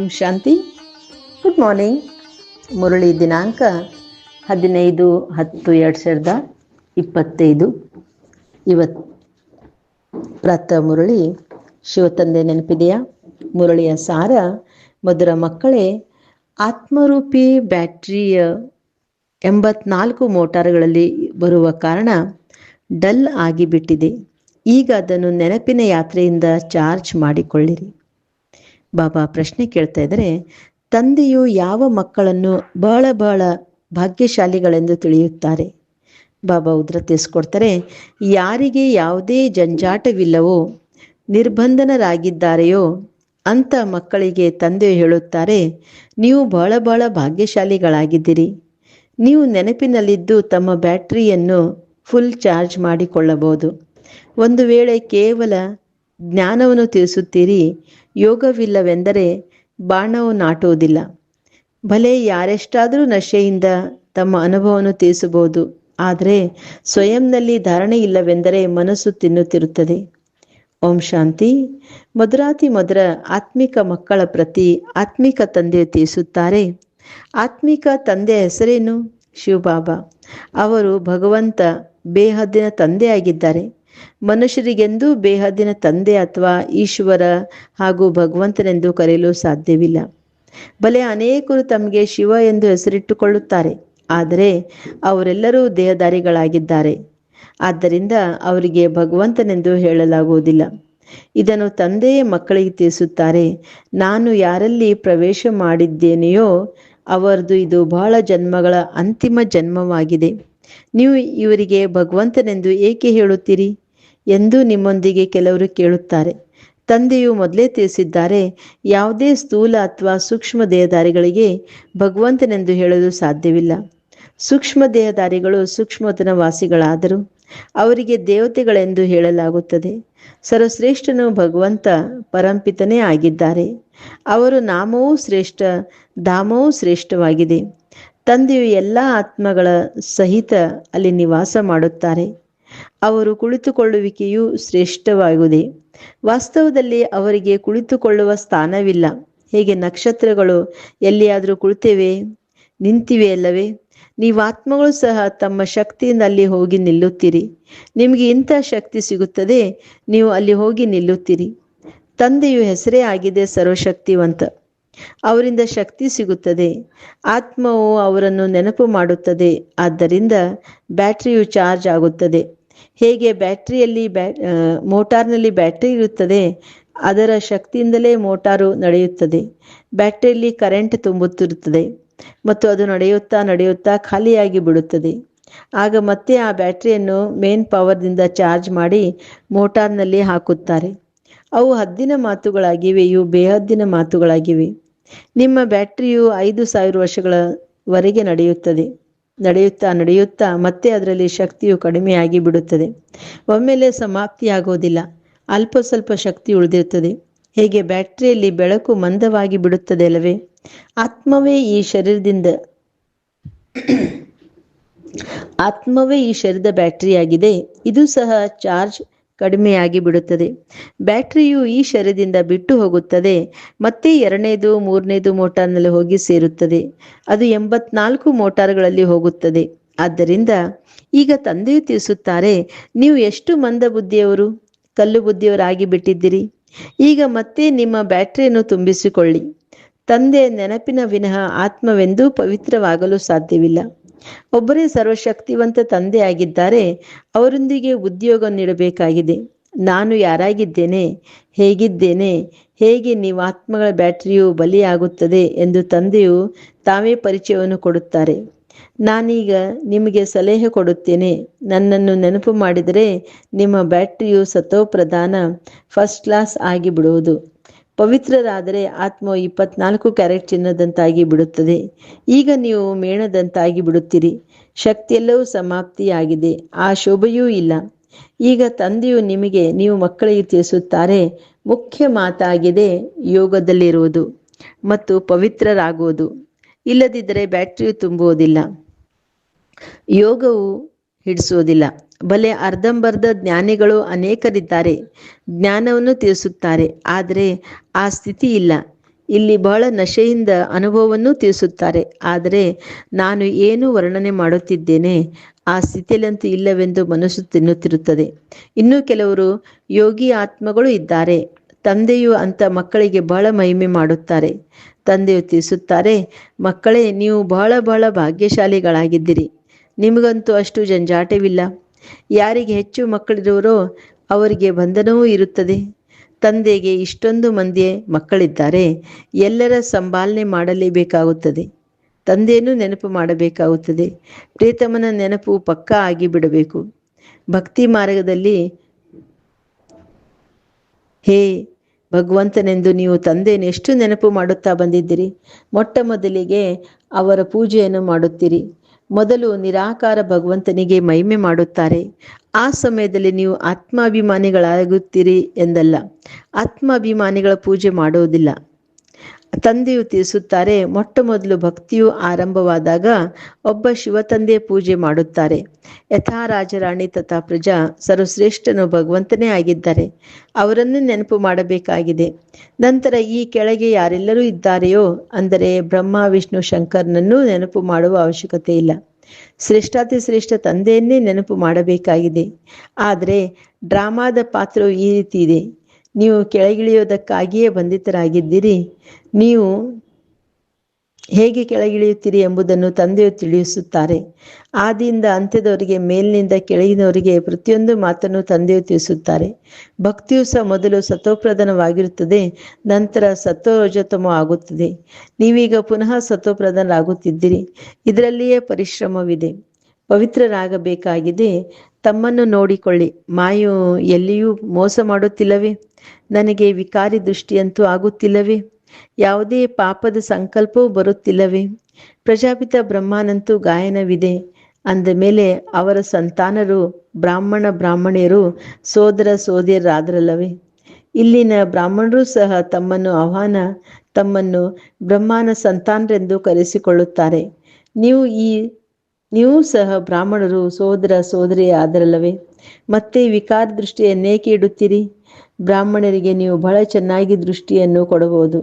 ಓಂ ಶಾಂತಿ. Good morning Murali ದಿನಾಂಕ ಹದಿನೈದು ಹತ್ತು ಎರಡು ಸಾವಿರದ ಇಪ್ಪತ್ತೈದು. ಇವತ್ತು ಪ್ರಾತಃ ಮುರಳಿ ಶಿವತಂದೆ ನೆನಪಿದೆಯಾ? ಮುರಳಿಯ ಸಾರ, ಮಧುರ ಮಕ್ಕಳೇ, ಆತ್ಮರೂಪಿ ಬ್ಯಾಟ್ರಿಯ ಎಂಬತ್ನಾಲ್ಕು ಮೋಟಾರ್ಗಳಲ್ಲಿ ಬರುವ ಕಾರಣ ಡಲ್ ಆಗಿಬಿಟ್ಟಿದೆ. ಈಗ ಅದನ್ನು ನೆನಪಿನ ಯಾತ್ರೆಯಿಂದ ಚಾರ್ಜ್ ಮಾಡಿಕೊಳ್ಳಿರಿ. ಬಾಬಾ ಪ್ರಶ್ನೆ ಕೇಳ್ತಾ ಇದ್ದಾರೆ ತಂದೆಯು ಯಾವ ಮಕ್ಕಳನ್ನು ಬಹಳ ಬಹಳ ಭಾಗ್ಯಶಾಲಿಗಳೆಂದು ತಿಳಿಯುತ್ತಾರೆ? ಬಾಬಾ ಉದ್ರ ತಿಳಿಸ್ಕೊಡ್ತಾರೆ, ಯಾರಿಗೆ ಯಾವುದೇ ಜಂಜಾಟವಿಲ್ಲವೋ, ನಿರ್ಬಂಧನರಾಗಿದ್ದಾರೆಯೋ, ಅಂಥ ಮಕ್ಕಳಿಗೆ ತಂದೆ ಹೇಳುತ್ತಾರೆ, ನೀವು ಬಹಳ ಬಹಳ ಭಾಗ್ಯಶಾಲಿಗಳಾಗಿದ್ದೀರಿ. ನೀವು ನೆನಪಿನಲ್ಲಿದ್ದು ತಮ್ಮ ಬ್ಯಾಟ್ರಿಯನ್ನು ಫುಲ್ ಚಾರ್ಜ್ ಮಾಡಿಕೊಳ್ಳಬಹುದು. ಒಂದು ವೇಳೆ ಕೇವಲ ಜ್ಞಾನವನ್ನು ತಿಳಿಸುತ್ತೀರಿ ಯೋಗವಿಲ್ಲವೆಂದರೆ ಬಾಣವು ನಾಟುವುದಿಲ್ಲ. ಭಲೆ ಯಾರೆಷ್ಟಾದರೂ ನಶೆಯಿಂದ ತಮ್ಮ ಅನುಭವವನ್ನು ತಿಳಿಸಬಹುದು ಆದರೆ ಸ್ವಯಂನಲ್ಲಿ ಧಾರಣೆ ಇಲ್ಲವೆಂದರೆ ಮನಸ್ಸು ತಿನ್ನುತ್ತಿರುತ್ತದೆ. ಓಂ ಶಾಂತಿ. ಮಧುರಾತಿ ಮಧುರ ಆತ್ಮಿಕ ಮಕ್ಕಳ ಪ್ರತಿ ಆತ್ಮಿಕ ತಂದೆ ತಿಳಿಸುತ್ತಾರೆ ಆತ್ಮಿಕ ತಂದೆಯ ಹೆಸರೇನು? ಶಿವಬಾಬಾ. ಅವರು ಭಗವಂತ ಬೇಹದ್ದಿನ ತಂದೆಯಾಗಿದ್ದಾರೆ. ಮನುಷ್ಯರಿಗೆಂದೂ ಬೇಹದ್ದಿನ ತಂದೆ ಅಥವಾ ಈಶ್ವರ ಹಾಗೂ ಭಗವಂತನೆಂದು ಕರೆಯಲು ಸಾಧ್ಯವಿಲ್ಲ. ಬಲೆ ಅನೇಕರು ತಮಗೆ ಶಿವ ಎಂದು ಹೆಸರಿಟ್ಟುಕೊಳ್ಳುತ್ತಾರೆ. ಆದರೆ ಅವರೆಲ್ಲರೂ ದೇಹದಾರಿಗಳಾಗಿದ್ದಾರೆ ಆದ್ದರಿಂದ ಅವರಿಗೆ ಭಗವಂತನೆಂದು ಹೇಳಲಾಗುವುದಿಲ್ಲ. ಇದನ್ನು ತಂದೆಯೇ ಮಕ್ಕಳಿಗೆ ತಿಳಿಸುತ್ತಾರೆ. ನಾನು ಯಾರಲ್ಲಿ ಪ್ರವೇಶ ಮಾಡಿದ್ದೇನೆಯೋ ಅವರದು ಇದು ಬಹಳ ಜನ್ಮಗಳ ಅಂತಿಮ ಜನ್ಮವಾಗಿದೆ. ನೀವು ಇವರಿಗೆ ಭಗವಂತನೆಂದು ಏಕೆ ಹೇಳುತ್ತೀರಿ? ಎಂದು ನಿಮ್ಮೊಂದಿಗೆ ಕೆಲವರು ಕೇಳುತ್ತಾರೆ. ತಂದೆಯು ಮೊದಲೇ ತಿಳಿಸಿದ್ದಾರೆ, ಯಾವುದೇ ಸ್ಥೂಲ ಅಥವಾ ಸೂಕ್ಷ್ಮ ದೇಹದಾರಿಗಳಿಗೆ ಭಗವಂತನೆಂದು ಹೇಳಲು ಸಾಧ್ಯವಿಲ್ಲ. ಸೂಕ್ಷ್ಮ ದೇಹದಾರಿಗಳು ಸೂಕ್ಷ್ಮತನ ವಾಸಿಗಳಾದರು ಅವರಿಗೆ ದೇವತೆಗಳೆಂದು ಹೇಳಲಾಗುತ್ತದೆ. ಸರ್ವಶ್ರೇಷ್ಠನು ಭಗವಂತ ಪರಂಪಿತನೇ ಆಗಿದ್ದಾರೆ. ಅವರು ನಾಮವೂ ಶ್ರೇಷ್ಠ, ಧಾಮವೂ ಶ್ರೇಷ್ಠವಾಗಿದೆ. ತಂದೆಯು ಎಲ್ಲ ಆತ್ಮಗಳ ಸಹಿತ ಅಲ್ಲಿ ನಿವಾಸ ಮಾಡುತ್ತಾರೆ. ಅವರು ಕುಳಿತುಕೊಳ್ಳುವಿಕೆಯು ಶ್ರೇಷ್ಠವಾಗಿದೆ. ವಾಸ್ತವದಲ್ಲಿ ಅವರಿಗೆ ಕುಳಿತುಕೊಳ್ಳುವ ಸ್ಥಾನವಿಲ್ಲ. ಹೇಗೆ ನಕ್ಷತ್ರಗಳು ಎಲ್ಲಿಯಾದರೂ ಕುಳಿತೇವೆ? ನಿಂತಿವೆ ಅಲ್ಲವೇ? ನೀವು ಆತ್ಮಗಳು ಸಹ ತಮ್ಮ ಶಕ್ತಿಯಿಂದ ಅಲ್ಲಿ ಹೋಗಿ ನಿಲ್ಲುತ್ತೀರಿ. ನಿಮಗೆ ಇಂಥ ಶಕ್ತಿ ಸಿಗುತ್ತದೆ, ನೀವು ಅಲ್ಲಿ ಹೋಗಿ ನಿಲ್ಲುತ್ತೀರಿ. ತಂದೆಯು ಹೆಸರೇ ಆಗಿದೆ ಸರ್ವಶಕ್ತಿವಂತ. ಅವರಿಂದ ಶಕ್ತಿ ಸಿಗುತ್ತದೆ. ಆತ್ಮವು ಅವರನ್ನು ನೆನಪು ಮಾಡುತ್ತದೆ. ಆದ್ದರಿಂದ ಬ್ಯಾಟ್ರಿಯು ಚಾರ್ಜ್ ಆಗುತ್ತದೆ. ಹೇಗೆ ಬ್ಯಾಟ್ರಿಯಲ್ಲಿ ಬ್ಯಾ ಮೋಟಾರ್ನಲ್ಲಿ ಬ್ಯಾಟ್ರಿ ಇರುತ್ತದೆ, ಅದರ ಶಕ್ತಿಯಿಂದಲೇ ಮೋಟಾರು ನಡೆಯುತ್ತದೆ. ಬ್ಯಾಟ್ರಿಯಲ್ಲಿ ಕರೆಂಟ್ ತುಂಬುತ್ತಿರುತ್ತದೆ ಮತ್ತು ಅದು ನಡೆಯುತ್ತಾ ನಡೆಯುತ್ತಾ ಖಾಲಿಯಾಗಿ ಬಿಡುತ್ತದೆ. ಆಗ ಮತ್ತೆ ಆ ಬ್ಯಾಟ್ರಿಯನ್ನು ಮೇನ್ ಪವರ್ದಿಂದ ಚಾರ್ಜ್ ಮಾಡಿ ಮೋಟಾರ್ನಲ್ಲಿ ಹಾಕುತ್ತಾರೆ. ಅವು ಹದ್ದಿನ ಮಾತುಗಳಾಗಿವೆ, ಇವು ಬೇಹದ್ದಿನ ಮಾತುಗಳಾಗಿವೆ. ನಿಮ್ಮ ಬ್ಯಾಟ್ರಿಯು ಐದು ಸಾವಿರ ವರ್ಷಗಳವರೆಗೆ ನಡೆಯುತ್ತದೆ. ನಡೆಯುತ್ತಾ ನಡೆಯುತ್ತಾ ಮತ್ತೆ ಅದರಲ್ಲಿ ಶಕ್ತಿಯು ಕಡಿಮೆಯಾಗಿ ಬಿಡುತ್ತದೆ. ಒಮ್ಮೆಲೆ ಸಮಾಪ್ತಿಯಾಗೋದಿಲ್ಲ. ಅಲ್ಪ ಸ್ವಲ್ಪ ಶಕ್ತಿ ಉಳಿದಿರುತ್ತದೆ. ಹೇಗೆ ಬ್ಯಾಟ್ರಿಯಲ್ಲಿ ಬೆಳಕು ಮಂದವಾಗಿ ಬಿಡುತ್ತದೆ ಅಲ್ಲವೇ? ಆತ್ಮವೇ ಈ ಶರೀರದಿಂದ ಆತ್ಮವೇ ಈ ಶರೀರದ ಬ್ಯಾಟರಿಯಾಗಿದೆ. ಇದು ಸಹ ಚಾರ್ಜ್ ಕಡಿಮೆಯಾಗಿ ಬಿಡುತ್ತದೆ. ಬ್ಯಾಟರಿಯು ಈ ಶರೀರದಿಂದ ಬಿಟ್ಟು ಹೋಗುತ್ತದೆ. ಮತ್ತೆ ಎರಡನೇದು, ಮೂರನೇದು ಮೋಟಾರ್ನಲ್ಲಿ ಹೋಗಿ ಸೇರುತ್ತದೆ. ಅದು ಎಂಬತ್ನಾಲ್ಕು ಮೋಟಾರ್ಗಳಲ್ಲಿ ಹೋಗುತ್ತದೆ. ಆದ್ದರಿಂದ ಈಗ ತಂದೆಯು ತಿಳಿಸುತ್ತಾರೆ, ನೀವು ಎಷ್ಟು ಮಂದ ಬುದ್ಧಿಯವರು? ಕಲ್ಲು ಬುದ್ಧಿಯವರಾಗಿ ಬಿಟ್ಟಿದ್ದೀರಿ. ಈಗ ಮತ್ತೆ ನಿಮ್ಮ ಬ್ಯಾಟರಿಯನ್ನು ತುಂಬಿಸಿಕೊಳ್ಳಿ. ತಂದೆ ನೆನಪಿನ ವಿನಃ ಆತ್ಮವೆಂದೂ ಪವಿತ್ರವಾಗಲು ಸಾಧ್ಯವಿಲ್ಲ. ಒಬ್ಬರೇ ಸರ್ವಶಕ್ತಿವಂತ ತಂದೆ ಆಗಿದ್ದಾರೆ ಅವರೊಂದಿಗೆ ಉದ್ಯೋಗ ನೀಡಬೇಕಾಗಿದೆ. ನಾನು ಯಾರಾಗಿದ್ದೇನೆ? ಹೇಗಿದ್ದೇನೆ? ಹೇಗೆ ನೀವು ಆತ್ಮಗಳ ಬ್ಯಾಟರಿಯು ಬಲಿಯಾಗುತ್ತದೆ ಎಂದು ತಂದೆಯು ತಾವೇ ಪರಿಚಯವನ್ನು ಕೊಡುತ್ತಾರೆ. ನಾನೀಗ ನಿಮಗೆ ಸಲಹೆ ಕೊಡುತ್ತೇನೆ. ನನ್ನನ್ನು ನೆನಪು ಮಾಡಿದರೆ ನಿಮ್ಮ ಬ್ಯಾಟರಿಯು ಸತೋಪ್ರಧಾನ ಫಸ್ಟ್ ಕ್ಲಾಸ್ ಆಗಿ ಬಿಡುವುದು ಪವಿತ್ರರಾದರೆ ಆತ್ಮ ಇಪ್ಪತ್ನಾಲ್ಕು ಕ್ಯಾರೆಟ್ ಚಿನ್ನದಂತಾಗಿ ಬಿಡುತ್ತದೆ. ಈಗ ನೀವು ಮೇಣದಂತಾಗಿ ಬಿಡುತ್ತೀರಿ. ಶಕ್ತಿಯೆಲ್ಲವೂ ಸಮಾಪ್ತಿಯಾಗಿದೆ. ಆ ಶೋಭೆಯೂ ಇಲ್ಲ. ಈಗ ತಂದೆಯು ನಿಮಗೆ, ನೀವು ಮಕ್ಕಳಿಗೆ ತಿಳಿಸುತ್ತಾರೆ, ಮುಖ್ಯ ಮಾತಾಗಿದೆ ಯೋಗದಲ್ಲಿರುವುದು ಮತ್ತು ಪವಿತ್ರರಾಗುವುದು. ಇಲ್ಲದಿದ್ದರೆ ಬ್ಯಾಟ್ರಿಯು ತುಂಬುವುದಿಲ್ಲ. ಯೋಗವು ಹಿಡಿಸುವುದಿಲ್ಲ. ಬಲೆ ಅರ್ಧಂಬರ್ಧ ಜ್ಞಾನಿಗಳು ಅನೇಕರಿದ್ದಾರೆ. ಜ್ಞಾನವನ್ನು ತಿಳಿಸುತ್ತಾರೆ. ಆದರೆ ಆ ಸ್ಥಿತಿ ಇಲ್ಲ. ಇಲ್ಲಿ ಬಹಳ ನಶೆಯಿಂದ ಅನುಭವವನ್ನು ತಿಳಿಸುತ್ತಾರೆ. ಆದರೆ ನಾನು ಏನು ವರ್ಣನೆ ಮಾಡುತ್ತಿದ್ದೇನೆ? ಆ ಸ್ಥಿತಿಯಲ್ಲಂತೂ ಇಲ್ಲವೆಂದು ಮನಸ್ಸು ತಿನ್ನುತ್ತಿರುತ್ತದೆ. ಇನ್ನು ಕೆಲವರು ಯೋಗಿ ಆತ್ಮಗಳು ಇದ್ದಾರೆ. ತಂದೆಯು ಅಂತ ಮಕ್ಕಳಿಗೆ ಬಹಳ ಮಹಿಮೆ ಮಾಡುತ್ತಾರೆ. ತಂದೆಯು ತಿಳಿಸುತ್ತಾರೆ, ಮಕ್ಕಳೇ, ನೀವು ಬಹಳ ಬಹಳ ಭಾಗ್ಯಶಾಲಿಗಳಾಗಿದ್ದೀರಿ. ನಿಮಗಂತೂ ಅಷ್ಟು ಜಂಜಾಟವಿಲ್ಲ. ಯಾರಿಗೆ ಹೆಚ್ಚು ಮಕ್ಕಳಿರುವರೋ ಅವರಿಗೆ ಬಂಧನವೂ ಇರುತ್ತದೆ. ತಂದೆಗೆ ಇಷ್ಟೊಂದು ಮಂದಿ ಮಕ್ಕಳಿದ್ದಾರೆ. ಎಲ್ಲರ ಸಂಭಾಲನೆ ಮಾಡಲೇಬೇಕಾಗುತ್ತದೆ. ತಂದೆಯನ್ನು ನೆನಪು ಮಾಡಬೇಕಾಗುತ್ತದೆ. ಪ್ರೀತಮನ ನೆನಪು ಪಕ್ಕಾ ಆಗಿ ಬಿಡಬೇಕು ಭಕ್ತಿ ಮಾರ್ಗದಲ್ಲಿ ಹೇ ಭಗವಂತನೆಂದು ನೀವು ತಂದೆಯನ್ನು ಎಷ್ಟು ನೆನಪು ಮಾಡುತ್ತಾ ಬಂದಿದ್ದೀರಿ? ಮೊಟ್ಟ ಮೊದಲಿಗೆ ಅವರ ಪೂಜೆಯನ್ನು ಮಾಡುತ್ತೀರಿ. ಮೊದಲು ನಿರಾಕಾರ ಭಗವಂತನಿಗೆ ಮಹಿಮೆ ಮಾಡುತ್ತಾರೆ. ಆ ಸಮಯದಲ್ಲಿ ನೀವು ಆತ್ಮಾಭಿಮಾನಿಗಳಾಗುತ್ತೀರಿ ಎಂದಲ್ಲ. ಆತ್ಮಾಭಿಮಾನಿಗಳ ಪೂಜೆ ಮಾಡುವುದಿಲ್ಲ. ತಂದೆಯು ತಿಳಿಸುತ್ತಾರೆ, ಮೊಟ್ಟ ಮೊದಲು ಭಕ್ತಿಯು ಆರಂಭವಾದಾಗ ಒಬ್ಬ ಶಿವತಂದೆ ಪೂಜೆ ಮಾಡುತ್ತಾರೆ. ಯಥಾ ರಾಜರಾಣಿ ತಥಾ ಪ್ರಜಾ, ಸರ್ವಶ್ರೇಷ್ಠನು ಭಗವಂತನೇ ಆಗಿದ್ದಾರೆ. ಅವರನ್ನು ನೆನಪು ಮಾಡಬೇಕಾಗಿದೆ. ನಂತರ ಈ ಕೆಳಗೆ ಯಾರೆಲ್ಲರೂ ಇದ್ದಾರೆಯೋ, ಅಂದರೆ ಬ್ರಹ್ಮ, ವಿಷ್ಣು, ಶಂಕರ್ನನ್ನು ನೆನಪು ಮಾಡುವ ಅವಶ್ಯಕತೆ ಇಲ್ಲ. ಶ್ರೇಷ್ಠಾತಿ ಶ್ರೇಷ್ಠ ತಂದೆಯನ್ನೇ ನೆನಪು ಮಾಡಬೇಕಾಗಿದೆ. ಆದರೆ, ಡ್ರಾಮಾದ ಪಾತ್ರವು ಈ ರೀತಿ ಇದೆ. ನೀವು ಕೆಳಗಿಳಿಯೋದಕ್ಕಾಗಿಯೇ ಬಂಧಿತರಾಗಿದ್ದೀರಿ. ನೀವು ಹೇಗೆ ಕೆಳಗಿಳಿಯುತ್ತೀರಿ ಎಂಬುದನ್ನು ತಂದೆಯು ತಿಳಿಸುತ್ತಾರೆ. ಆದಿಯಿಂದ ಅಂತ್ಯದವರಿಗೆ, ಮೇಲಿನಿಂದ ಕೆಳಗಿನವರಿಗೆ ಪ್ರತಿಯೊಂದು ಮಾತನ್ನು ತಂದೆಯು ತಿಳಿಸುತ್ತಾರೆ. ಭಕ್ತಿಯು ಸಹ ಮೊದಲು ಸತೋಪ್ರಧಾನವಾಗಿರುತ್ತದೆ ನಂತರ ಸತ್ವರೋಜತಮ ಆಗುತ್ತದೆ. ನೀವೀಗ ಪುನಃ ಸತ್ವಪ್ರಧಾನರಾಗುತ್ತಿದ್ದೀರಿ. ಇದರಲ್ಲಿಯೇ ಪರಿಶ್ರಮವಿದೆ. ಪವಿತ್ರರಾಗಬೇಕಾಗಿದೆ. ತಮ್ಮನ್ನು ನೋಡಿಕೊಳ್ಳಿ. ಮಾಯು ಎಲ್ಲಿಯೂ ಮೋಸ ಮಾಡುತ್ತಿಲ್ಲವೇ? ನನಗೆ ವಿಕಾರಿ ದೃಷ್ಟಿಯಂತೂ ಆಗುತ್ತಿಲ್ಲವೇ? ಯಾವುದೇ ಪಾಪದ ಸಂಕಲ್ಪವೂ ಬರುತ್ತಿಲ್ಲವೇ? ಪ್ರಜಾಪಿತ ಬ್ರಹ್ಮನಂತೂ ಗಾಯನವಿದೆ. ಅಂದ ಮೇಲೆ ಅವರ ಸಂತಾನರು ಬ್ರಾಹ್ಮಣ ಬ್ರಾಹ್ಮಣಿಯರು ಸೋದರ ಸೋದರರಾದರಲ್ಲವೇ ಇಲ್ಲಿನ ಬ್ರಾಹ್ಮಣರು ಸಹ ತಮ್ಮನ್ನು ಆಹ್ವಾನ, ತಮ್ಮನ್ನು ಬ್ರಹ್ಮನ ಸಂತಾನರೆಂದು ಕರೆಸಿಕೊಳ್ಳುತ್ತಾರೆ. ನೀವು ಈ ನೀವು ಸಹ ಬ್ರಾಹ್ಮಣರು, ಸೋದರ, ಸೋದರಿ ಆದರಲ್ಲವೇ? ಮತ್ತೆ ವಿಕಾರ ದೃಷ್ಟಿಯನ್ನೇಕೆ ಇಡುತ್ತೀರಿ? ಬ್ರಾಹ್ಮಣರಿಗೆ ನೀವು ಬಹಳ ಚೆನ್ನಾಗಿ ದೃಷ್ಟಿಯನ್ನು ಕೊಡಬಹುದು.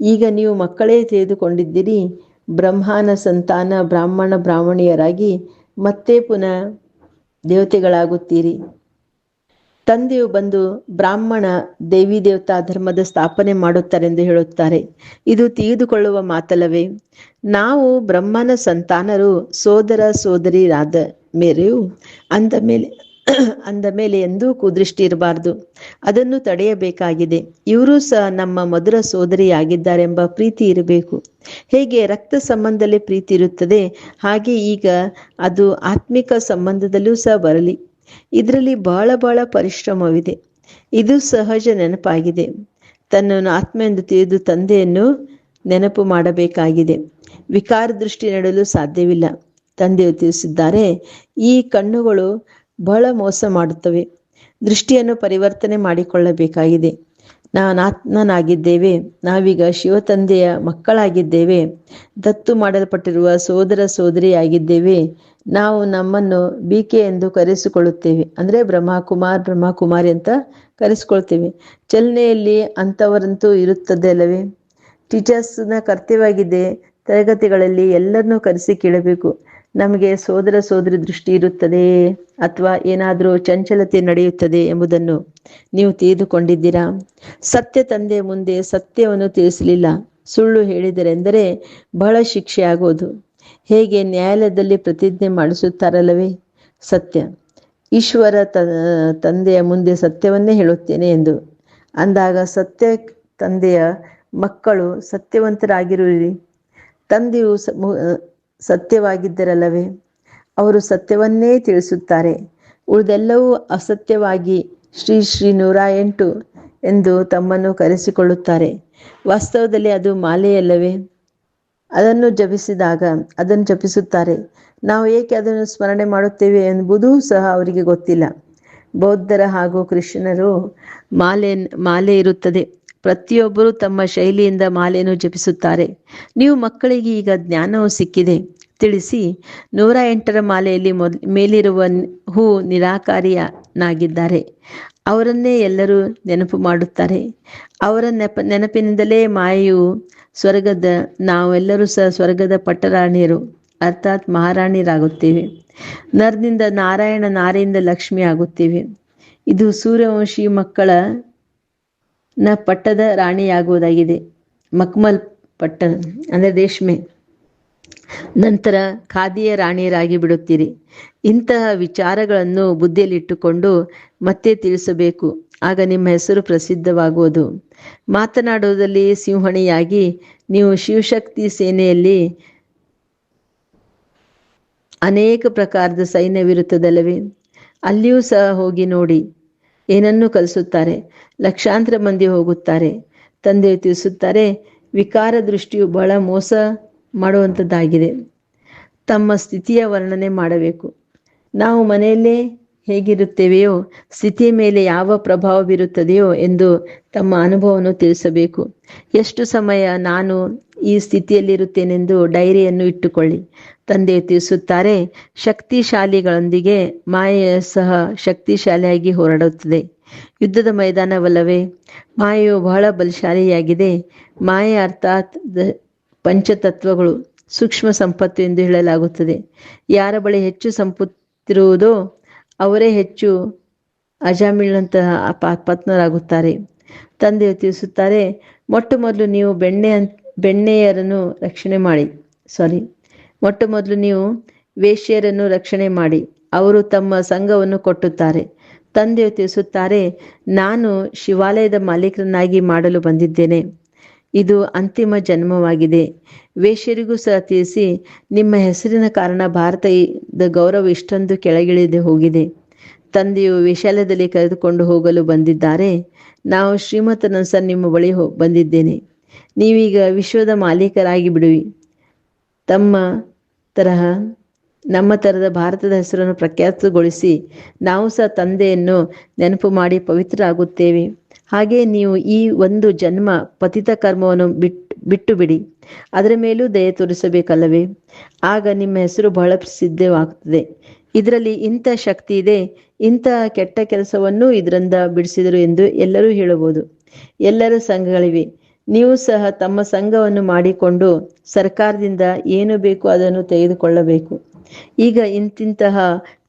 ಈಗ ನೀವು ಮಕ್ಕಳೇ ತೆಗೆದುಕೊಂಡಿದ್ದೀರಿ ಬ್ರಹ್ಮನ ಸಂತಾನ ಬ್ರಾಹ್ಮಣ ಬ್ರಾಹ್ಮಣಿಯರಾಗಿ ಮತ್ತೆ ಪುನಃ ದೇವತೆಗಳಾಗುತ್ತೀರಿ. ತಂದೆಯು ಬಂದು ಬ್ರಾಹ್ಮಣ ದೇವಿ ದೇವತಾ ಧರ್ಮದ ಸ್ಥಾಪನೆ ಮಾಡುತ್ತಾರೆಂದು ಹೇಳುತ್ತಾರೆ. ಇದು ತಿಳಿದುಕೊಳ್ಳುವ ಮಾತಲ್ಲವೇ? ನಾವು ಬ್ರಹ್ಮನ ಸಂತಾನರು ಸೋದರ ಸೋದರಿರಾದ ಮೇರೆಯು ಅಂದ ಮೇಲೆ ಅಂದ ಮೇಲೆ ಎಂದೂ ಕುದೃಷ್ಟಿ ಇರಬಾರ್ದು. ಅದನ್ನು ತಡೆಯಬೇಕಾಗಿದೆ. ಇವರು ಸಹ ನಮ್ಮ ಮಧುರ ಸೋದರಿಯಾಗಿದ್ದಾರೆಂಬ ಪ್ರೀತಿ ಇರಬೇಕು. ಹೇಗೆ ರಕ್ತ ಸಂಬಂಧದಲ್ಲಿ ಪ್ರೀತಿ ಇರುತ್ತದೆ, ಹಾಗೆ ಈಗ ಅದು ಆತ್ಮಿಕ ಸಂಬಂಧದಲ್ಲೂ ಸಹ ಬರಲಿ. ಇದರಲ್ಲಿ ಬಹಳ ಬಹಳ ಪರಿಶ್ರಮವಿದೆ. ಇದು ಸಹಜ ನೆನಪಾಗಿದೆ. ತನ್ನನ್ನು ಆತ್ಮ ಎಂದು ತಿಳಿದು ತಂದೆಯನ್ನು ನೆನಪು ಮಾಡಬೇಕಾಗಿದೆ. ವಿಕಾರ ದೃಷ್ಟಿ ನೆಡಲು ಸಾಧ್ಯವಿಲ್ಲ. ತಂದೆಯು ತಿಳಿಸಿದ್ದಾರೆ, ಈ ಕಣ್ಣುಗಳು ಬಹಳ ಮೋಸ ಮಾಡುತ್ತವೆ. ದೃಷ್ಟಿಯನ್ನು ಪರಿವರ್ತನೆ ಮಾಡಿಕೊಳ್ಳಬೇಕಾಗಿದೆ. ನಾನು ಆತ್ಮನಾಗಿದ್ದೇವೆ, ನಾವೀಗ ಶಿವತಂದೆಯ ಮಕ್ಕಳಾಗಿದ್ದೇವೆ, ದತ್ತು ಮಾಡಲ್ಪಟ್ಟಿರುವ ಸೋದರ ಸೋದರಿಯಾಗಿದ್ದೇವೆ ನಾವು ನಮ್ಮನ್ನು ಬಿಕೆ ಎಂದು ಕರೆಸಿಕೊಳ್ಳುತ್ತೇವೆ. ಅಂದರೆ ಬ್ರಹ್ಮಕುಮಾರ್, ಬ್ರಹ್ಮಕುಮಾರಿ ಅಂತ ಕರೆಸಿಕೊಳ್ತೇವೆ. ಚಲನೆಯಲ್ಲಿ ಅಂಥವರಂತೂ ಇರುತ್ತದೆ ಅಲ್ಲವೇ? ಟೀಚರ್ಸ್ನ ಕರ್ತವ್ಯವಾಗಿದೆ. ತರಗತಿಗಳಲ್ಲಿ ಎಲ್ಲರನ್ನೂ ಕರೆಸಿ ಕೇಳಬೇಕು. ನಮಗೆ ಸೋದರ, ಸೋದರಿ ದೃಷ್ಟಿ ಇರುತ್ತದೆ ಅಥವಾ ಏನಾದರೂ ಚಂಚಲತೆ ನಡೆಯುತ್ತದೆ ಎಂಬುದನ್ನು ನೀವು ತಿಳಿದುಕೊಂಡಿದ್ದೀರಾ? ಸತ್ಯ ತಂದೆ ಮುಂದೆ ಸತ್ಯವನ್ನು ತಿಳಿಸಲಿಲ್ಲ. ಸುಳ್ಳು ಹೇಳಿದರೆಂದರೆ ಬಹಳ ಶಿಕ್ಷೆ ಆಗುವುದು ಹೇಗೆ ನ್ಯಾಯಾಲಯದಲ್ಲಿ ಪ್ರತಿಜ್ಞೆ ಮಾಡಿಸುತ್ತಾರಲ್ಲವೇ? ಸತ್ಯ. ಈಶ್ವರ ತ, ತಂದೆಯ ಮುಂದೆ ಸತ್ಯವನ್ನೇ ಹೇಳುತ್ತೇನೆ ಎಂದು. ಅಂದಾಗ ಸತ್ಯ ತಂದೆಯ ಮಕ್ಕಳು ಸತ್ಯವಂತರಾಗಿರುವಿರಿ. ತಂದೆಯು ಸತ್ಯವಾಗಿದ್ದರಲ್ಲವೇ? ಅವರು ಸತ್ಯವನ್ನೇ ತಿಳಿಸುತ್ತಾರೆ. ಉಳಿದೆಲ್ಲವೂ ಅಸತ್ಯವಾಗಿ ಶ್ರೀ ಶ್ರೀ ನೂರ ಎಂಟು ಎಂದು ತಮ್ಮನ್ನು ಕರೆಸಿಕೊಳ್ಳುತ್ತಾರೆ. ವಾಸ್ತವದಲ್ಲಿ ಅದು ಮಾಲೆಯಲ್ಲವೇ? ಅದನ್ನು ಜಪಿಸಿದಾಗ ಅದನ್ನು ಜಪಿಸುತ್ತಾರೆ. ನಾವು ಏಕೆ ಅದನ್ನು ಸ್ಮರಣೆ ಮಾಡುತ್ತೇವೆ ಎಂಬುದೂ ಸಹ ಅವರಿಗೆ ಗೊತ್ತಿಲ್ಲ. ಬೌದ್ಧರ ಹಾಗೂ ಕೃಷ್ಣರು ಮಾಲೆ ಮಾಲೆ ಇರುತ್ತದೆ. ಪ್ರತಿಯೊಬ್ಬರು ತಮ್ಮ ಶೈಲಿಯಿಂದ ಮಾಲೆಯನ್ನು ಜಪಿಸುತ್ತಾರೆ. ನೀವು ಮಕ್ಕಳಿಗೆ ಈಗ ಜ್ಞಾನವು ಸಿಕ್ಕಿದೆ. ತಿಳಿಸಿ, ನೂರ ಎಂಟರ ಮಾಲೆಯಲ್ಲಿ ಮೊದ್, ಮೇಲಿರುವ ಹೂ ನಿರಾಕಾರಿಯನಾಗಿದ್ದಾರೆ. ಅವರನ್ನೇ ಎಲ್ಲರೂ ನೆನಪು ಮಾಡುತ್ತಾರೆ. ಅವರ ನೆಪ, ನೆನಪಿನಿಂದಲೇ ಮಾಯೆಯು ಸ್ವರ್ಗದ, ನಾವೆಲ್ಲರೂ ಸಹ ಸ್ವರ್ಗದ ಪಟ್ಟರಾಣಿಯರು, ಅರ್ಥಾತ್ ಮಹಾರಾಣಿಯರಾಗುತ್ತೇವೆ. ನರ್ನಿಂದ ನಾರಾಯಣ ನಾರೆಯಿಂದ ಲಕ್ಷ್ಮಿ ಆಗುತ್ತೇವೆ. ಇದು ಸೂರ್ಯವಂಶಿ ಮಕ್ಕಳ ನ ಪಟ್ಟದ ರಾಣಿಯಾಗುವುದಾಗಿದೆ. ಮಕ್ಮಲ್ ಪಟ್ಟ, ಅಂದರೆ ರೇಷ್ಮೆ. ನಂತರ ಖಾದಿಯ ರಾಣಿಯರಾಗಿ ಬಿಡುತ್ತೀರಿ. ಇಂತಹ ವಿಚಾರಗಳನ್ನು ಬುದ್ಧಿಯಲ್ಲಿಟ್ಟುಕೊಂಡು ಮತ್ತೆ ತಿಳಿಸಬೇಕು. ಆಗ ನಿಮ್ಮ ಹೆಸರು ಪ್ರಸಿದ್ಧವಾಗುವುದು. ಮಾತನಾಡುವುದರಲ್ಲಿ ಸಿಂಹಣಿಯಾಗಿ, ನೀವು ಶಿವಶಕ್ತಿ ಸೇನೆಯಲ್ಲಿ ಅನೇಕ ಪ್ರಕಾರದ ಸೈನ್ಯವಿರುತ್ತದಲ್ಲವೇ? ಅಲ್ಲಿಯೂ ಸಹ ಹೋಗಿ ನೋಡಿ. ಏನನ್ನು ಕಲಿಸುತ್ತಾರೆ? ಲಕ್ಷಾಂತರ ಮಂದಿ ಹೋಗುತ್ತಾರೆ. ತಂದೆ ತಿಳಿಸುತ್ತಾರೆ ವಿಕಾರ ದೃಷ್ಟಿಯು ಬಹಳ ಮೋಸ ಮಾಡುವಂಥದ್ದಾಗಿದೆ ತಮ್ಮ ಸ್ಥಿತಿಯ ವರ್ಣನೆ ಮಾಡಬೇಕು. ನಾವು ಮನೆಯಲ್ಲೇ ಹೇಗಿರುತ್ತೇವೆಯೋ, ಸ್ಥಿತಿಯ ಮೇಲೆ ಯಾವ ಪ್ರಭಾವ ಬೀರುತ್ತದೆಯೋ ಎಂದು ತಮ್ಮ ಅನುಭವವನ್ನು ತಿಳಿಸಬೇಕು. ಎಷ್ಟು ಸಮಯ ನಾನು ಈ ಸ್ಥಿತಿಯಲ್ಲಿರುತ್ತೇನೆಂದು ಡೈರಿಯನ್ನು ಇಟ್ಟುಕೊಳ್ಳಿ. ತಂದೆ ತಿಳಿಸುತ್ತಾರೆ, ಶಕ್ತಿಶಾಲಿಗಳೊಂದಿಗೆ ಮಾಯೆಯ ಸಹ ಶಕ್ತಿಶಾಲಿಯಾಗಿ ಹೋರಾಡುತ್ತದೆ. ಯುದ್ಧದ ಮೈದಾನವಲ್ಲವೇ, ಮಾಯೆಯು ಬಹಳ ಬಲಶಾಲಿಯಾಗಿದೆ. ಮಾಯೆ ಅರ್ಥಾತ್ ಪಂಚತತ್ವಗಳು ಸೂಕ್ಷ್ಮ ಸಂಪತ್ತು ಎಂದು ಹೇಳಲಾಗುತ್ತದೆ. ಯಾರ ಬಳಿ ಹೆಚ್ಚು ಸಂಪತ್ತಿರುವುದೋ ಅವರೇ ಹೆಚ್ಚು ಅಜಾಮಿಳಂತಹ ಪ- ಪತ್ನರಾಗುತ್ತಾರೆ ತಂದೆಯು ತಿಳಿಸುತ್ತಾರೆ, ಮೊಟ್ಟ ಮೊದಲು ನೀವು ಬೆಣ್ಣೆ ಬೆಣ್ಣೆಯರನ್ನು ರಕ್ಷಣೆ ಮಾಡಿ. ಸಾರಿ, ಮೊಟ್ಟ ಮೊದಲು ನೀವು ವೇಶ್ಯರನ್ನು ರಕ್ಷಣೆ ಮಾಡಿ. ಅವರು ತಮ್ಮ ಸಂಘವನ್ನು ಕೊಟ್ಟುತ್ತಾರೆ. ತಂದೆಯು ತಿಳಿಸುತ್ತಾರೆ, ನಾನು ಶಿವಾಲಯದ ಮಾಲೀಕರನ್ನಾಗಿ ಮಾಡಲು ಬಂದಿದ್ದೇನೆ. ಇದು ಅಂತಿಮ ಜನ್ಮವಾಗಿದೆ. ವೇಶ್ಯರಿಗೂ ಸಹ ತಿಳಿಸಿ, ನಿಮ್ಮ ಹೆಸರಿನ ಕಾರಣ ಭಾರತದ ಗೌರವ ಇಷ್ಟೊಂದು ಕೆಳಗಿಳಿದು ಹೋಗಿದೆ. ತಂದೆಯು ವಿಶಾಲದಲ್ಲಿ ಕರೆದುಕೊಂಡು ಹೋಗಲು ಬಂದಿದ್ದಾರೆ. ನಾವು ಶ್ರೀಮಂತನ ಸಹ ನಿಮ್ಮ ಬಳಿ ಬಂದಿದ್ದೇನೆ. ನೀವೀಗ ವಿಶ್ವದ ಮಾಲೀಕರಾಗಿ ಬಿಡುವಿ ತಮ್ಮ ತರಹ ನಮ್ಮ ತರದ ಭಾರತದ ಹೆಸರನ್ನು ಪ್ರಖ್ಯಾತಗೊಳಿಸಿ ನಾವು ಸಹ ತಂದೆಯನ್ನು ನೆನಪು ಮಾಡಿ ಪವಿತ್ರ ಆಗುತ್ತೇವೆ ಹಾಗೆ ನೀವು ಈ ಒಂದು ಜನ್ಮ ಪತಿತ ಕರ್ಮವನ್ನು ಬಿಟ್ ಬಿಟ್ಟು ಬಿಡಿ ಅದರ ಮೇಲೂ ದಯ ತೋರಿಸಬೇಕಲ್ಲವೇ? ಆಗ ನಿಮ್ಮ ಹೆಸರು ಬಹಳ ಪ್ರಸಿದ್ಧವಾಗುತ್ತದೆ. ಇದರಲ್ಲಿ ಇಂಥ ಶಕ್ತಿ ಇದೆ, ಇಂಥ ಕೆಟ್ಟ ಕೆಲಸವನ್ನು ಇದರಿಂದ ಬಿಡಿಸಿದರು ಎಂದು ಎಲ್ಲರೂ ಹೇಳಬಹುದು. ಎಲ್ಲರ ಸಂಘಗಳಿವೆ. ನೀವು ಸಹ ತಮ್ಮ ಸಂಘವನ್ನು ಮಾಡಿಕೊಂಡು ಸರ್ಕಾರದಿಂದ ಏನು ಬೇಕು ಅದನ್ನು ತೆಗೆದುಕೊಳ್ಳಬೇಕು. ಈಗ ಇಂತಿಂತಹ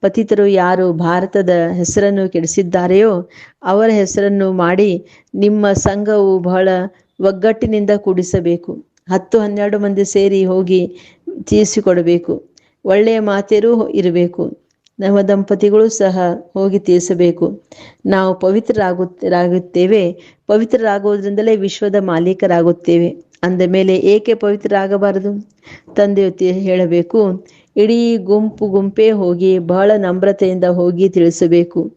ಪತಿತರು ಯಾರು ಭಾರತದ ಹೆಸರನ್ನು ಕೆಡಿಸಿದ್ದಾರೆಯೋ ಅವರ ಹೆಸರನ್ನು ಮಾಡಿ ನಿಮ್ಮ ಸಂಘವು ಬಹಳ ಒಗ್ಗಟ್ಟಿನಿಂದ ಕೂಡಿಸಬೇಕು. ಹತ್ತು ಹನ್ನೆರಡು ಮಂದಿ ಸೇರಿ ಹೋಗಿ ತೀರಿಸಿಕೊಡಬೇಕು. ಒಳ್ಳೆಯ ಮಾತೆರು ಇರಬೇಕು. ನವ ದಂಪತಿಗಳು ಸಹ ಹೋಗಿ ತೀರಿಸಬೇಕು. ನಾವು ಪವಿತ್ರರಾಗುತ್ತೇವೆ ಪವಿತ್ರರಾಗುವುದರಿಂದಲೇ ವಿಶ್ವದ ಮಾಲೀಕರಾಗುತ್ತೇವೆ. ಅಂದ ಮೇಲೆ ಏಕೆ ಪವಿತ್ರ ಆಗಬಾರದು ತಿ- ಹೇಳಬೇಕು, ಇಡೀ ಗುಂಪು ಗುಂಪೇ ಹೋಗಿ ಬಹಳ ನಮ್ರತೆಯಿಂದ ಹೋಗಿ ತಿಳಿಸಬೇಕು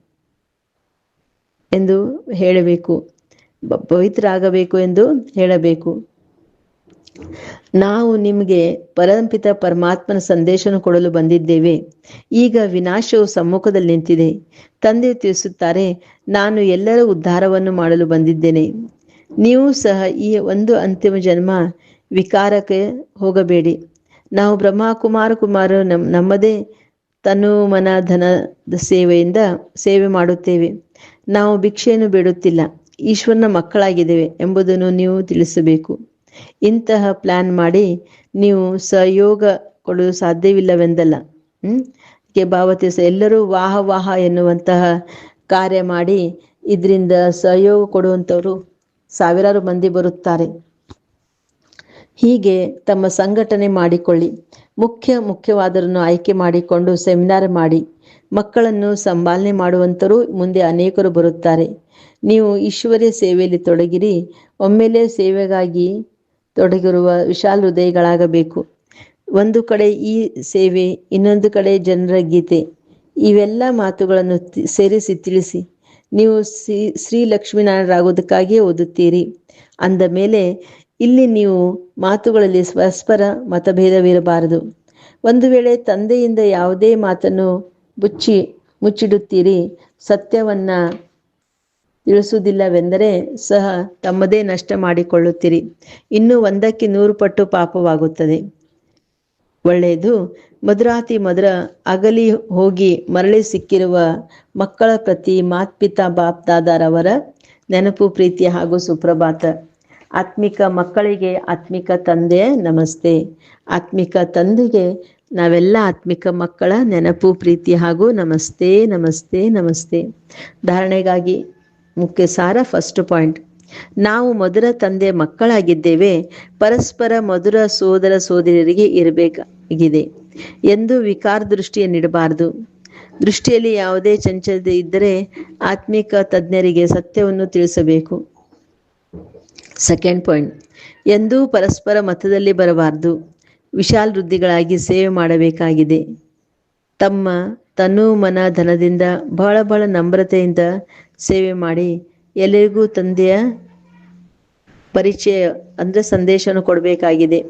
ಎಂದು ಹೇಳಬೇಕು. ಪವಿತ್ರ ಆಗಬೇಕು ಎಂದು ಹೇಳಬೇಕು. ನಾವು ನಿಮಗೆ ಪರಂಪಿತ ಪರಮಾತ್ಮನ ಸಂದೇಶವನ್ನು ಕೊಡಲು ಬಂದಿದ್ದೇವೆ. ಈಗ ವಿನಾಶವು ಸಮ್ಮುಖದಲ್ಲಿ ನಿಂತಿದೆ. ತಂದೆ ತಿಳಿಸುತ್ತಾರೆ, ನಾನು ಎಲ್ಲರ ಉದ್ಧಾರವನ್ನು ಮಾಡಲು ಬಂದಿದ್ದೇನೆ. ನೀವು ಸಹ ಈ ಒಂದು ಅಂತಿಮ ಜನ್ಮ ವಿಕಾರಕ್ಕೆ ಹೋಗಬೇಡಿ. ನಾವು ಬ್ರಹ್ಮ ಕುಮಾರ ಕುಮಾರ ನಮ್, ನಮ್ಮದೇ ತನು ಮನ ಧನದ ಸೇವೆಯಿಂದ ಸೇವೆ ಮಾಡುತ್ತೇವೆ. ನಾವು ಭಿಕ್ಷೆಯನ್ನು ಬೇಡುತ್ತಿಲ್ಲ. ಈಶ್ವರನ ಮಕ್ಕಳಾಗಿದ್ದೇವೆ ಎಂಬುದನ್ನು ನೀವು ತಿಳಿಸಬೇಕು. ಇಂತಹ ಪ್ಲಾನ್ ಮಾಡಿ ನೀವು ಸಹಯೋಗ ಕೊಡಲು ಸಾಧ್ಯವಿಲ್ಲವೆಂದಲ್ಲ. ಹ್ಮ್? ಕೆ ಭಾವತಿಸ, ಎಲ್ಲರೂ ವಾಹ ವಾಹ ಎನ್ನುವಂತಹ ಕಾರ್ಯ ಮಾಡಿ, ಇದರಿಂದ ಸಹಯೋಗ ಕೊಡುವಂಥವರು ಸಾವಿರಾರು ಮಂದಿ ಬರುತ್ತಾರೆ. ಹೀಗೆ ತಮ್ಮ ಸಂಘಟನೆ ಮಾಡಿಕೊಳ್ಳಿ. ಮುಖ್ಯ ಮುಖ್ಯವಾದರನ್ನು ಆಯ್ಕೆ ಮಾಡಿಕೊಂಡು ಸೆಮಿನಾರ್ ಮಾಡಿ. ಮಕ್ಕಳನ್ನು ಸಂಭಾಲನೆ ಮಾಡುವಂತರೂ ಮುಂದೆ ಅನೇಕರು ಬರುತ್ತಾರೆ. ನೀವು ಈಶ್ವರ್ಯ ಸೇವೆಯಲ್ಲಿ ತೊಡಗಿರಿ. ಒಮ್ಮೆಲೆ ಸೇವೆಗಾಗಿ ತೊಡಗಿರುವ ವಿಶಾಲ ಹೃದಯಗಳಾಗಬೇಕು. ಒಂದು ಕಡೆ ಈ ಸೇವೆ, ಇನ್ನೊಂದು ಕಡೆ ಜನರ ಗೀತೆ. ಇವೆಲ್ಲ ಮಾತುಗಳನ್ನು ಸೇರಿಸಿ ತಿಳಿಸಿ. ನೀವು ಶ್ರೀ ಶ್ರೀ ಲಕ್ಷ್ಮೀನಾರಾಯಣರಾಗೋದಕ್ಕಾಗಿಯೇ ಓದುತ್ತೀರಿ. ಅಂದ ಮೇಲೆ, ಇಲ್ಲಿ ನೀವು ಮಾತುಗಳಲ್ಲಿ ಪರಸ್ಪರ ಮತಭೇದವಿರಬಾರದು. ಒಂದು ವೇಳೆ ತಂದೆಯಿಂದ ಯಾವುದೇ ಮಾತನ್ನು ಮುಚ್ಚಿ ಮುಚ್ಚಿಡುತ್ತೀರಿ, ಸತ್ಯವನ್ನ ತಿಳಿಸುವುದಿಲ್ಲವೆಂದರೆ ಸಹ ತಮ್ಮದೇ ನಷ್ಟ ಮಾಡಿಕೊಳ್ಳುತ್ತೀರಿ. ಇನ್ನು ಒಂದಕ್ಕೆ ನೂರು ಪಟ್ಟು ಪಾಪವಾಗುತ್ತದೆ. ಒಳ್ಳೆಯದು. ಮಧುರಾತಿ ಮಧುರ ಅಗಲಿ ಹೋಗಿ ಮರಳಿ ಸಿಕ್ಕಿರುವ ಮಕ್ಕಳ ಪ್ರತಿ ಮಾತ್ಪಿತಾ ಬಾಪ್ದಾದಾರವರ ನೆನಪು, ಪ್ರೀತಿ ಹಾಗೂ ಸುಪ್ರಭಾತ. ಆತ್ಮಿಕ ಮಕ್ಕಳಿಗೆ ಆತ್ಮಿಕ ತಂದೆ ನಮಸ್ತೆ. ಆತ್ಮಿಕ ತಂದೆಗೆ ನಾವೆಲ್ಲ ಆತ್ಮಿಕ ಮಕ್ಕಳ ನೆನಪು, ಪ್ರೀತಿ ಹಾಗೂ ನಮಸ್ತೆ ನಮಸ್ತೆ ನಮಸ್ತೆ. ಧಾರಣೆಗಾಗಿ ಮುಖ್ಯ ಸಾರ ಫಸ್ಟ್ ಪಾಯಿಂಟ್. ನಾವು ಮಧುರ ತಂದೆ ಮಕ್ಕಳಾಗಿದ್ದೇವೆ. ಪರಸ್ಪರ ಮಧುರ ಸೋದರ ಸೋದರಿಯರಿಗೆ ಇರಬೇಕಾಗಿದೆ. ಎಂದು ವಿಕಾರ ದೃಷ್ಟಿಯನ್ನಿಡಬಾರದು ದೃಷ್ಟಿಯಲ್ಲಿ ಯಾವುದೇ ಚಂಚಲತೆ ಇದ್ದರೆ ಆತ್ಮಿಕ ತಜ್ಞರಿಗೆ ಸತ್ಯವನ್ನು ತಿಳಿಸಬೇಕು. ಸೆಕೆಂಡ್ ಪಾಯಿಂಟ್ ಎಂದೂ ಪರಸ್ಪರ ಮತದಲ್ಲಿ ಬರಬಾರದು. ವಿಶಾಲ ವೃದ್ಧಿಗಳಾಗಿ ಸೇವೆ ಮಾಡಬೇಕಾಗಿದೆ. ತಮ್ಮ ತನು ಮನ ಧನದಿಂದ ಬಹಳ ಬಹಳ ನಮ್ರತೆಯಿಂದ ಸೇವೆ ಮಾಡಿ ಎಲ್ಲರಿಗೂ ತಂದೆಯ ಪರಿಚಯ, ಅಂದ್ರೆ ಸಂದೇಶವನ್ನು ಕೊಡಬೇಕಾಗಿದೆ.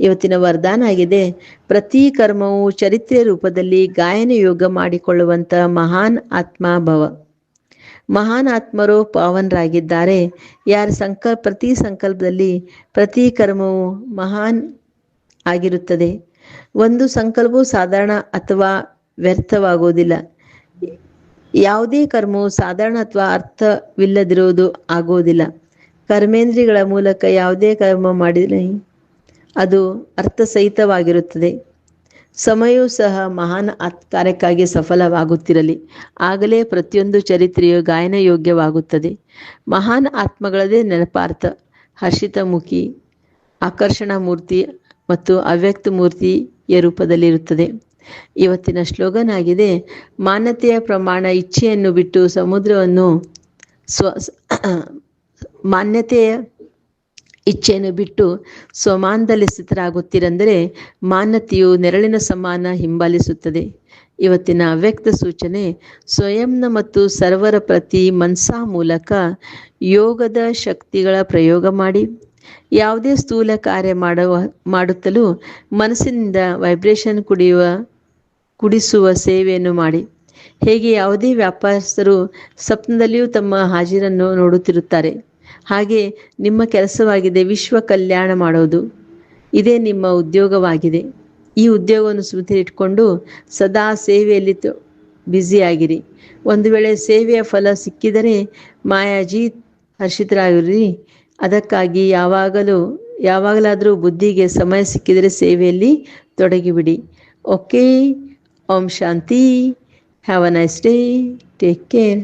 ಇವತ್ತಿನ ವರದಾನ ಆಗಿದೆ. ಪ್ರತಿ ಕರ್ಮವು ಚರಿತ್ರೆ ರೂಪದಲ್ಲಿ ಗಾಯನ ಯೋಗ ಮಾಡಿಕೊಳ್ಳುವಂತ ಮಹಾನ್ ಆತ್ಮ ಭವ. ಮಹಾನ್ ಆತ್ಮರು ಪಾವನರಾಗಿದ್ದಾರೆ. ಯಾರ ಸಂಕಲ್ಪ, ಪ್ರತಿ ಸಂಕಲ್ಪದಲ್ಲಿ ಪ್ರತಿ ಕರ್ಮವು ಮಹಾನ್ ಆಗಿರುತ್ತದೆ. ಒಂದು ಸಂಕಲ್ಪವು ಸಾಧಾರಣ ಅಥವಾ ವ್ಯರ್ಥವಾಗುವುದಿಲ್ಲ. ಯಾವುದೇ ಕರ್ಮವು ಸಾಧಾರಣ ಅಥವಾ ಅರ್ಥವಿಲ್ಲದಿರುವುದು ಆಗುವುದಿಲ್ಲ. ಕರ್ಮೇಂದ್ರಿಗಳ ಮೂಲಕ ಯಾವುದೇ ಕರ್ಮ ಮಾಡಿದರೆ ಅದು ಅರ್ಥಸಹಿತವಾಗಿರುತ್ತದೆ. ಸಮಯವೂ ಸಹ ಮಹಾನ್ ಕಾರ್ಯಕ್ಕಾಗಿ ಸಫಲವಾಗುತ್ತಿರಲಿ. ಆಗಲೇ ಪ್ರತಿಯೊಂದು ಚರಿತ್ರೆಯು ಗಾಯನ ಯೋಗ್ಯವಾಗುತ್ತದೆ ಮಹಾನ್ ಆತ್ಮಗಳದೇ ನೆನಪಾರ್ಥ. ಹರ್ಷಿತ ಮುಖಿ, ಆಕರ್ಷಣ ಮೂರ್ತಿ ಮತ್ತು ಅವ್ಯಕ್ತ ಮೂರ್ತಿಯ ರೂಪದಲ್ಲಿರುತ್ತದೆ. ಇವತ್ತಿನ ಸ್ಲೋಗನ್ ಆಗಿದೆ ಮಾನ್ಯತೆಯ ಪ್ರಮಾಣ ಇಚ್ಛೆಯನ್ನು ಬಿಟ್ಟು ಸಮುದ್ರವನ್ನು ಸ್ವ ಮಾನ್ಯತೆಯ ಇಚ್ಛೆಯನ್ನು ಬಿಟ್ಟು ಸ್ವಮಾನದಲ್ಲಿ ಸ್ಥಿತರಾಗುತ್ತೀರೆಂದರೆ ಮಾನ್ಯತೆಯು ನೆರಳಿನ ಸಮಾನ ಹಿಂಬಾಲಿಸುತ್ತದೆ. ಇವತ್ತಿನ ಅವ್ಯಕ್ತ ಸೂಚನೆ, ಸ್ವಯಂನ ಮತ್ತು ಸರ್ವರ ಪ್ರತಿ ಮನ್ಸಾ ಮೂಲಕ ಯೋಗದ ಶಕ್ತಿಗಳ ಪ್ರಯೋಗ ಮಾಡಿ. ಯಾವುದೇ ಸ್ಥೂಲ ಕಾರ್ಯ ಮಾಡುವ, ಮಾಡುತ್ತಲೂ ಮನಸ್ಸಿನಿಂದ ವೈಬ್ರೇಷನ್ ಕುಡಿಯುವ, ಕುಡಿಸುವ ಸೇವೆಯನ್ನು ಮಾಡಿ. ಹೇಗೆ ಯಾವುದೇ ವ್ಯಾಪಾರಸ್ಥರು ಸ್ವಪ್ನದಲ್ಲಿಯೂ ತಮ್ಮ ಹಾಜಿರನ್ನು ನೋಡುತ್ತಿರುತ್ತಾರೆ. ಹಾಗೆ ನಿಮ್ಮ ಕೆಲಸವಾಗಿದೆ, ವಿಶ್ವ ಕಲ್ಯಾಣ ಮಾಡೋದು. ಇದೇ ನಿಮ್ಮ ಉದ್ಯೋಗವಾಗಿದೆ. ಈ ಉದ್ಯೋಗವನ್ನು ಸ್ಮೃತಿಯಿಟ್ಕೊಂಡು ಸದಾ ಸೇವೆಯಲ್ಲಿ ಬ್ಯುಸಿಯಾಗಿರಿ ಒಂದು ವೇಳೆ ಸೇವೆಯ ಫಲ ಸಿಕ್ಕಿದರೆ ಮಾಯಾಜಿ ಹರ್ಷಿತರಾಗಿರಿ. ಅದಕ್ಕಾಗಿ ಯಾವಾಗಲೂ, ಯಾವಾಗಲಾದರೂ ಬುದ್ಧಿಗೆ ಸಮಯ ಸಿಕ್ಕಿದರೆ ಸೇವೆಯಲ್ಲಿ ತೊಡಗಿಬಿಡಿ. ಓಕೆ ಓಂ ಶಾಂತಿ. Have a nice day take care